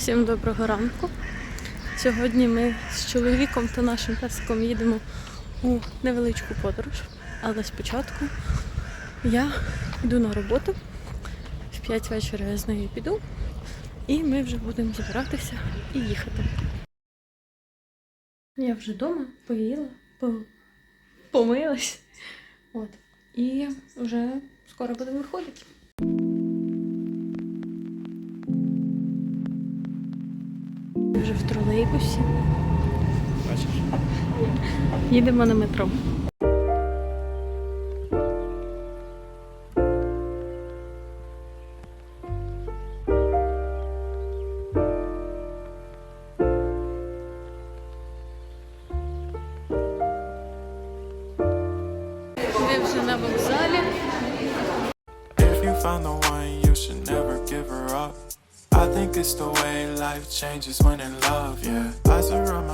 Всім доброго ранку. Сьогодні ми з чоловіком та нашим песиком їдемо у невеличку подорож. Але спочатку я йду на роботу. В 5 вечора я з нею піду. І ми вже будемо збиратися і їхати. Я вже вдома поїла, помилась. От. І вже скоро будемо виходити. Вже в тролейбусі. Бачиш? Їдемо на метро.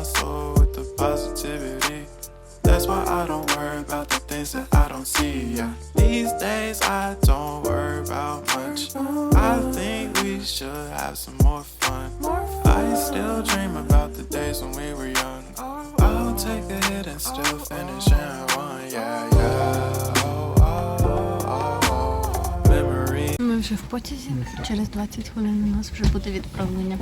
Soul with the positivity. That's why I don't worry about the things that I don't see, yeah. These days I don't worry about much. I think we should have some more fun. I still dream about the days when we were young. I'll take a hit and still finish in one, yeah, yeah. Вже в потязі. Через 20 хвилин у нас вже буде відправлення.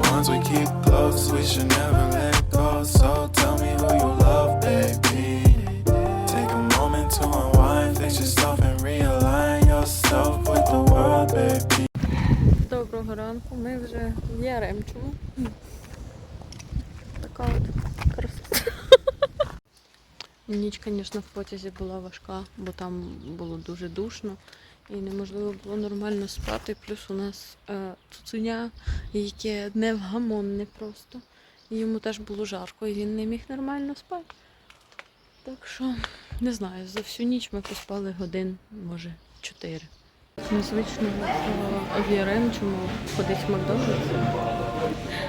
Доброго ранку. Ми вже в Яремчому. Така от краса. Ніч, звісно, в потязі була важка, бо там було дуже душно і неможливо було нормально спати. Плюс у нас е, цуценя, яке невгамонне просто. Йому теж було жарко, і він не міг нормально спати. Так що, не знаю, за всю ніч ми поспали годин, може, чотири. Незвично е, в Яремчому ходить в Макдональдс.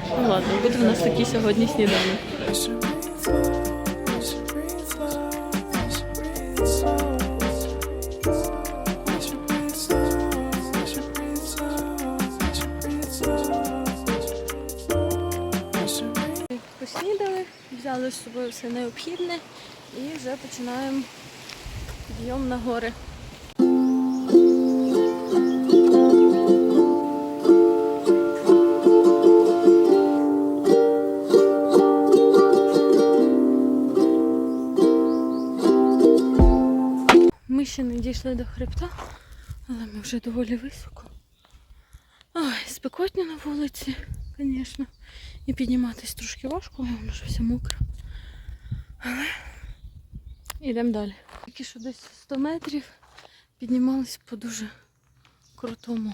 Ну ладно, буде в нас такий сьогодні сніданок. Взяли з собою все необхідне і вже починаємо підйом на гори. Ми ще не дійшли до хребта, але ми вже доволі високо. Ой, спекотно на вулиці, звісно. І підніматись трошки важко, воно ж все мокре. Але йдемо далі. Тільки що десь 100 метрів піднімались по дуже крутому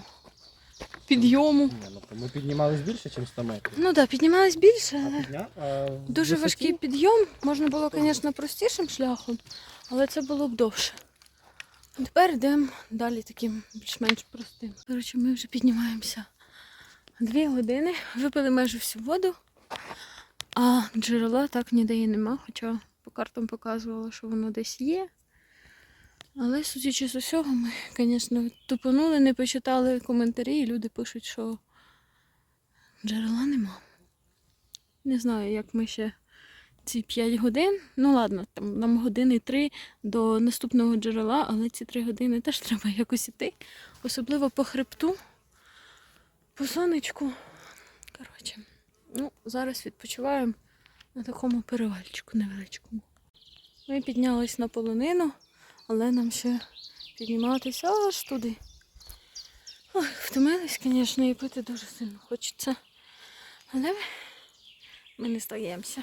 підйому. Ні, ну, ми піднімались більше, ніж 100 метрів. Ну так, да, піднімались більше, але підня... а дуже висоті? важкий підйом. Можна було, звісно, простішим шляхом, але це було б довше. Тепер йдемо далі таким більш-менш простим. Коротше, ми вже піднімаємося дві години, випили майже всю воду, а джерела так ніде і нема, хоча по картам показувало, що воно десь є. Але судячи з усього, ми, звісно, тупонули, не почитали коментарі, і люди пишуть, що джерела нема. Не знаю, як ми ще ці 5 годин. Ну ладно, там нам години 3 до наступного джерела, але ці 3 години теж треба якось іти. Особливо по хребту, по сонечку. Коротше, ну, зараз відпочиваємо на такому перевальчику невеличкому. Ми піднялись на полонину, але нам ще підніматися аж туди. Ой, втомились, звісно, і пити дуже сильно хочеться. Але ми не стаємося.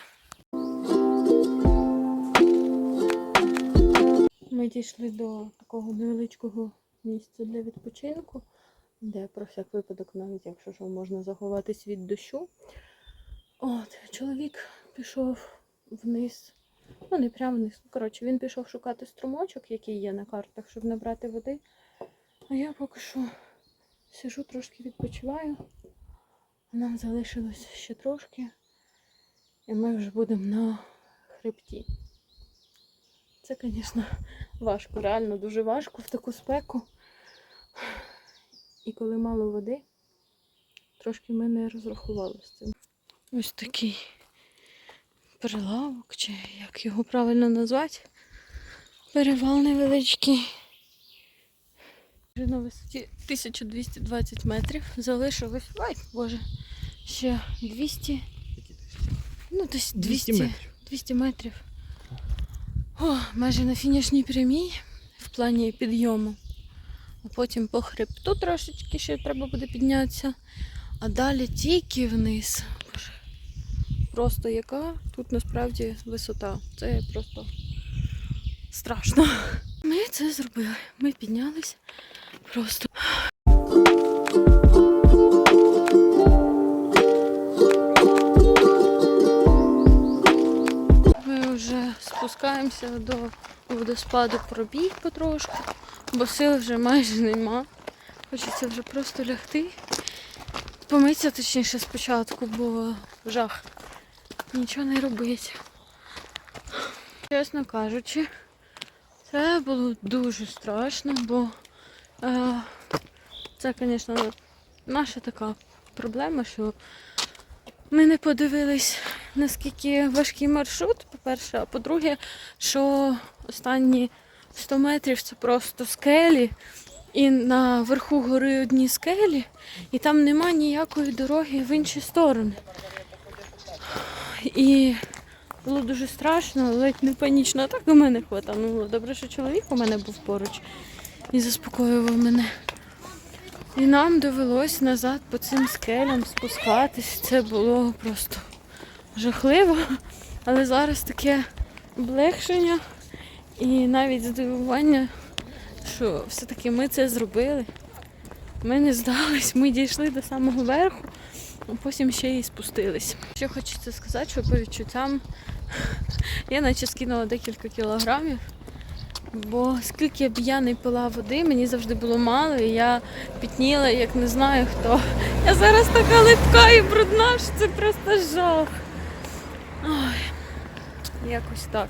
Ми дійшли до такого невеличкого місця для відпочинку, де про всяк випадок, навіть якщо що, можна заховатись від дощу. От, чоловік пішов вниз, ну не прямо вниз. ну, Коротше, він пішов шукати струмочок, який є на картах, щоб набрати води. А я поки що сижу, трошки відпочиваю. Нам залишилось ще трошки. І ми вже будемо на хребті. Це, звісно, важко, реально дуже важко в таку спеку. І коли мало води, трошки ми не розрахували з цим. Ось такий прилавок, чи як його правильно назвати. Перевал невеличкий. Вже на висоті 1220 метрів. Залишилось, ой, боже, ще 200, ну десь 200, 200 метрів. 200 метрів. О, майже на фінішній прямій в плані підйому. А потім по хребту трошечки ще треба буде піднятися. А далі тільки вниз. Просто яка тут насправді висота. Це просто страшно. Ми це зробили. Ми піднялись просто. Ми вже спускаємося до водоспаду пробіг потрошку, бо сил вже майже нема. Хочеться вже просто лягти. Помитися точніше спочатку, бо жах. Нічого не робить. Чесно кажучи, це було дуже страшно, бо е, це, звісно, наша така проблема, що ми не подивились, наскільки важкий маршрут, по-перше, а по-друге, що останні 100 метрів це просто скелі, і на верху гори одні скелі, і там нема ніякої дороги в інші сторони. І було дуже страшно, ледь не панічна атака мене хватанула. Добре, що чоловік у мене був поруч і заспокоював мене. І нам довелось назад по цим скелям спускатись. Це було просто жахливо. Але зараз таке облегшення і навіть здивування, що все-таки ми це зробили. Ми не здались, ми дійшли до самого верху, а потім ще й спустились. Що хочеться сказати, що по відчуттям я наче скинула декілька кілограмів. Бо скільки б я не пила води, мені завжди було мало, і я пітніла, як не знаю хто. Я зараз така липка і брудна, що це просто жах. Ой, якось так.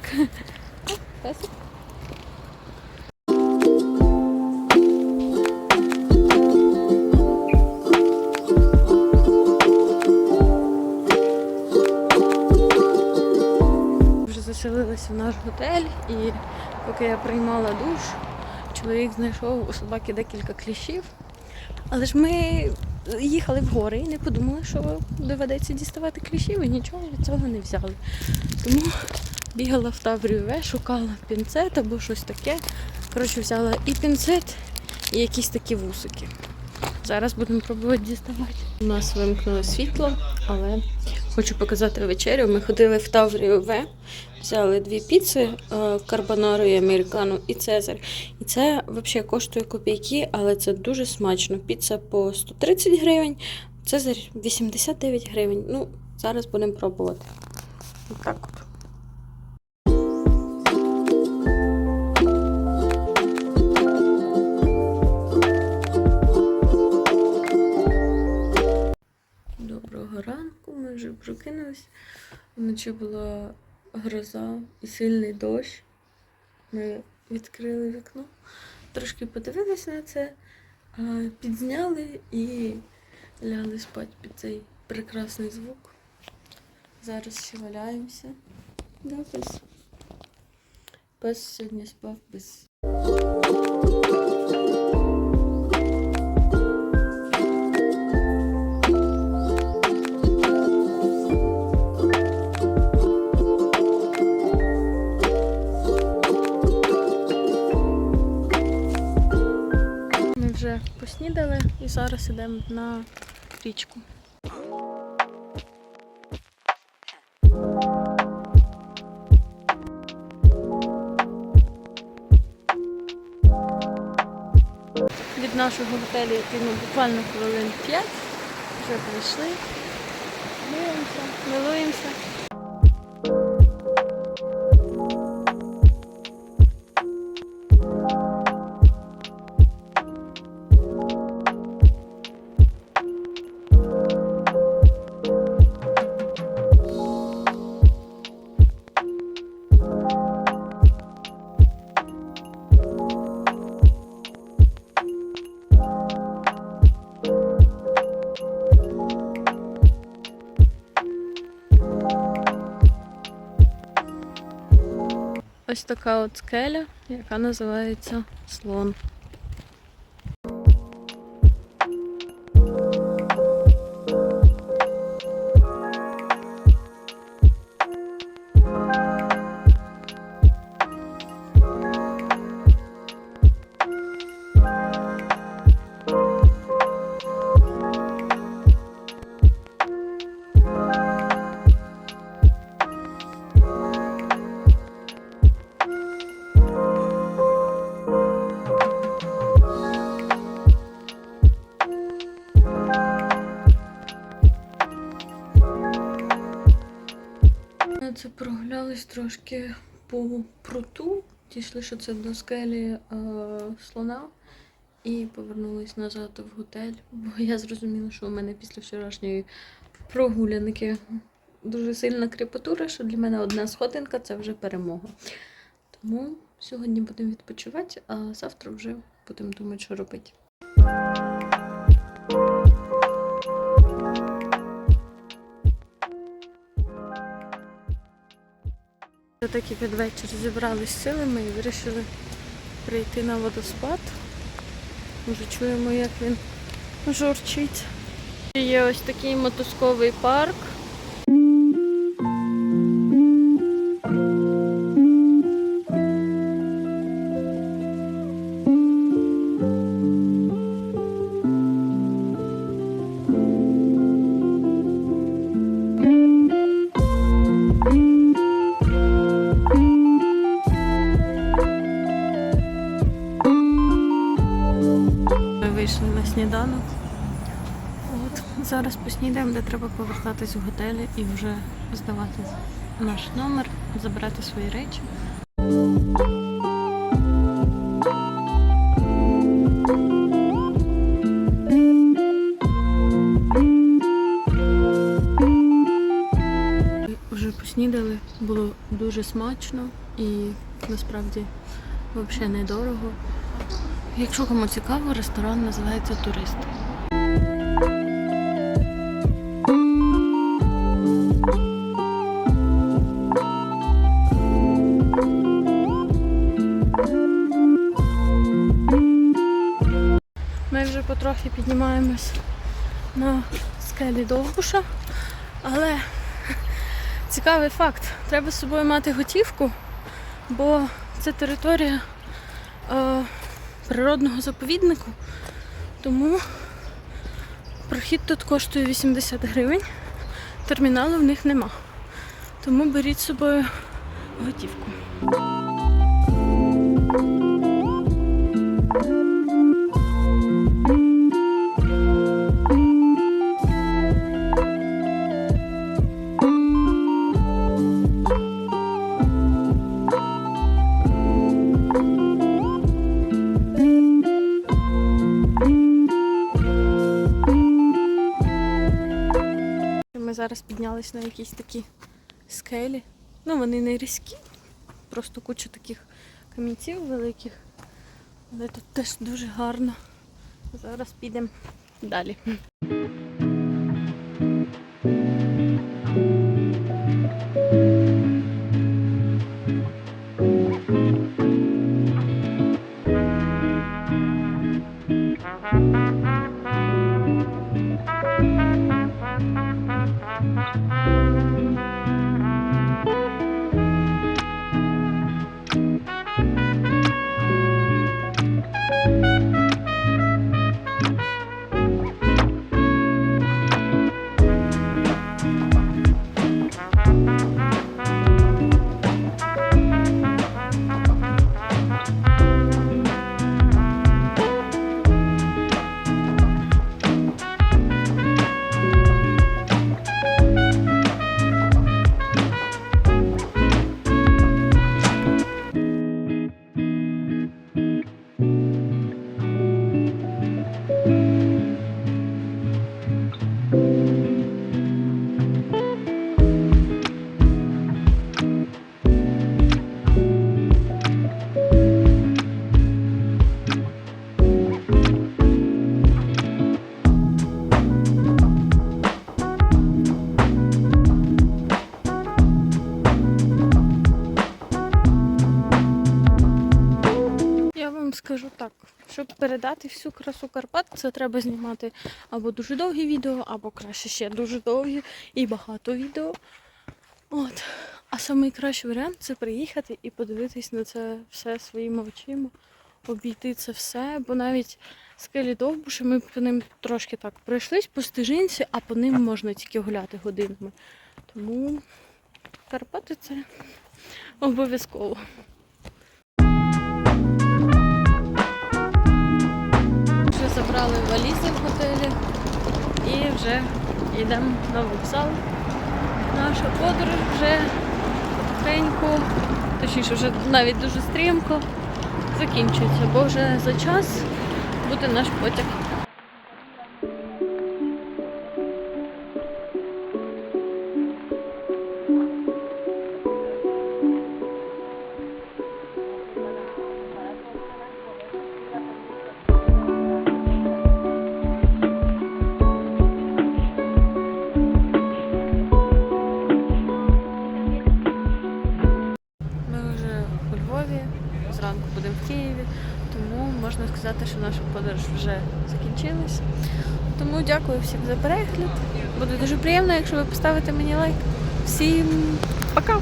Вже заселилися в наш готель і поки я приймала душ, чоловік знайшов у собаки декілька кліщів. Але ж ми їхали в гори і не подумали, що доведеться діставати кліщів і нічого від цього не взяли. Тому бігала в Таврію В, шукала пінцет або щось таке. Коротше, взяла і пінцет, і якісь такі вусики. Зараз будемо пробувати діставати. У нас вимкнуло світло, але хочу показати вечерю. Ми ходили в Таврію взяли дві піци, е, карбонару і американу і цезар. І це взагалі коштує копійки, але це дуже смачно. Піца по 130 гривень, цезар 89 гривень. Ну, зараз будемо пробувати. Отак Вночі була гроза і сильний дощ. Ми відкрили вікно, трошки подивилися на це, підзняли і ляли спати під цей прекрасний звук. Зараз ще валяємося. Да, пес? Пес сьогодні спав без. Поснідали і зараз йдемо на річку. Від нашого готелю йти буквально хвилин 5. Вже прийшли. Дивимося, милуємося. Така от скеля, яка називається слон. Дійшли, що це до скелі е, слона. І повернулись назад в готель. Бо я зрозуміла, що у мене після вчорашньої прогулянки дуже сильна крепатура, що для мене одна сходинка це вже перемога. Тому сьогодні будемо відпочивати, а завтра вже будемо думати, що робити. Вже таки під вечір зібрались силами і вирішили прийти на водоспад. Вже чуємо, як він журчить. Є ось такий мотузковий парк. Вийшли на сніданок. От зараз поснідаємо, де треба повертатись в готелі і вже здавати наш номер, забирати свої речі. Вже поснідали, було дуже смачно і насправді взагалі недорого. Якщо кому цікаво, ресторан називається Турист. Ми вже потрохи піднімаємось на скелі Довбуша, але цікавий факт. Треба з собою мати готівку, бо це територія е, природного заповіднику. Тому прохід тут коштує 80 гривень. Терміналу в них нема. Тому беріть з собою готівку. Ми зараз піднялись на якісь такі скелі. Ну, вони не різкі, просто куча таких камінців великих. Але тут теж дуже гарно. Зараз підемо далі. Скажу так, щоб передати всю красу Карпат, це треба знімати або дуже довгі відео, або краще ще дуже довгі і багато відео. От. А найкращий варіант це приїхати і подивитись на це все своїми очима, обійти це все, бо навіть скелі довбуші, ми по ним трошки так пройшлись по стежинці, а по ним можна тільки гуляти годинами. Тому Карпати це обов'язково. Забрали валізи в готелі і вже йдемо на вокзал. Наша подорож вже потихеньку, точніше, вже навіть дуже стрімко закінчується, бо вже за час буде наш потяг. Що наша подорож вже закінчилась. Тому дякую всім за перегляд. Буде дуже приємно, якщо ви поставите мені лайк. Всім пока!